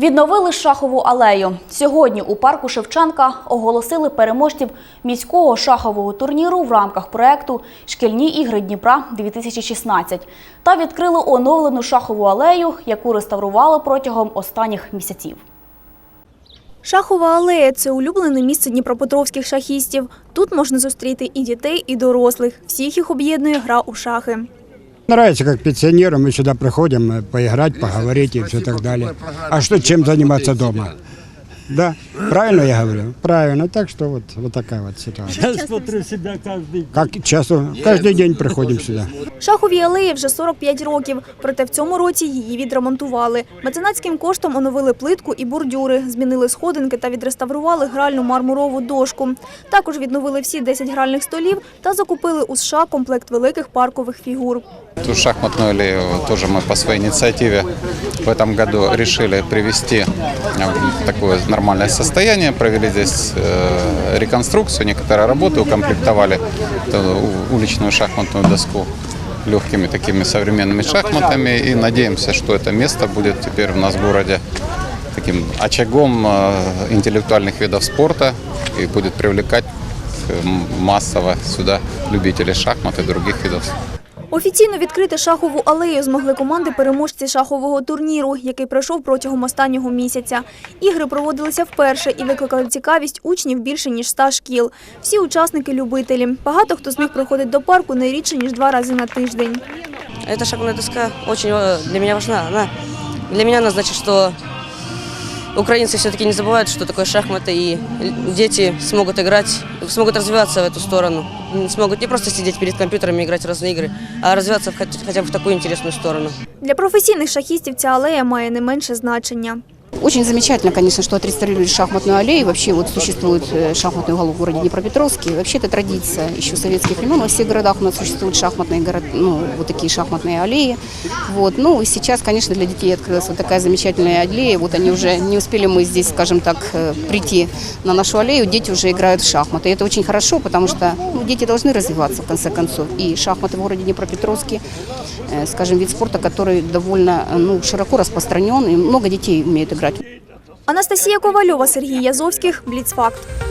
Відновили шахову алею. Сьогодні у парку Шевченка оголосили переможців міського шахового турніру в рамках проекту Шкільні ігри Дніпра 2016 та відкрили оновлену шахову алею, яку реставрували протягом останніх місяців. Шахова алея це улюблене місце дніпропетровських шахістів. Тут можна зустріти і дітей, і дорослих. Всіх їх об'єднує гра у шахи. Нравится, как пенсионерам, мы сюда приходим э, поиграть, поговорить и все так далее. А что, чем заниматься дома? Да, правильно я говорю? Правильно, так что вот, вот такая вот ситуация. Я смотрю себя каждый Как часу, каждый день приходим сюда. Шаховій алеї вже 45 років, проте в цьому році її відремонтували. Меценатським коштом оновили плитку і бордюри, змінили сходинки та відреставрували гральну мармурову дошку. Також відновили всі 10 гральних столів та закупили у США комплект великих паркових фігур. Эту шахматную аллею тоже мы по своей инициативе в этом году решили привести в такое нормальное состояние. Провели здесь э, реконструкцию, некоторые работы, укомплектовали у- уличную шахматную доску легкими такими современными шахматами и надеемся, что это место будет теперь у нас в городе таким очагом э, интеллектуальных видов спорта и будет привлекать э, массово сюда любителей шахмат и других видов. Офіційно відкрити шахову алею змогли команди переможці шахового турніру, який пройшов протягом останнього місяця. Ігри проводилися вперше і викликали цікавість учнів більше ніж 100 шкіл. Всі учасники любителі. Багато хто з них приходить до парку не рідше ніж два рази на тиждень. Эта шахматная доска очень э, для меня важна. Она, для меня она значит, что украинцы все-таки не забывают, что такое шахматы, и дети смогут играть, смогут развиваться в эту сторону. М, Смогут не просто сидеть перед компьютерами и играть в разные игры, а развиваться в хот- хотя бы в такую интересную сторону. Для професійних шахістів ця алея має не менше значення. Очень замечательно, конечно, что отреставрировали шахматную аллею. Вообще вот существует э, шахматный уголок в городе Днепропетровске. Вообще это традиция еще советских времен. Во всех городах у нас существуют шахматные город, ну, вот такие шахматные аллеи. Вот. Ну и сейчас, конечно, для детей открылась вот такая замечательная аллея. Вот они уже не успели мы здесь, скажем так, э, прийти на нашу аллею. Дети уже играют в шахматы. И это очень хорошо, потому что ну, дети должны развиваться в конце концов. И шахматы в городе Днепропетровске, э, скажем, вид спорта, который довольно ну, широко распространен. И много детей умеют играть. Анастасія Ковальова, Сергій Язовських, Бліцфакт.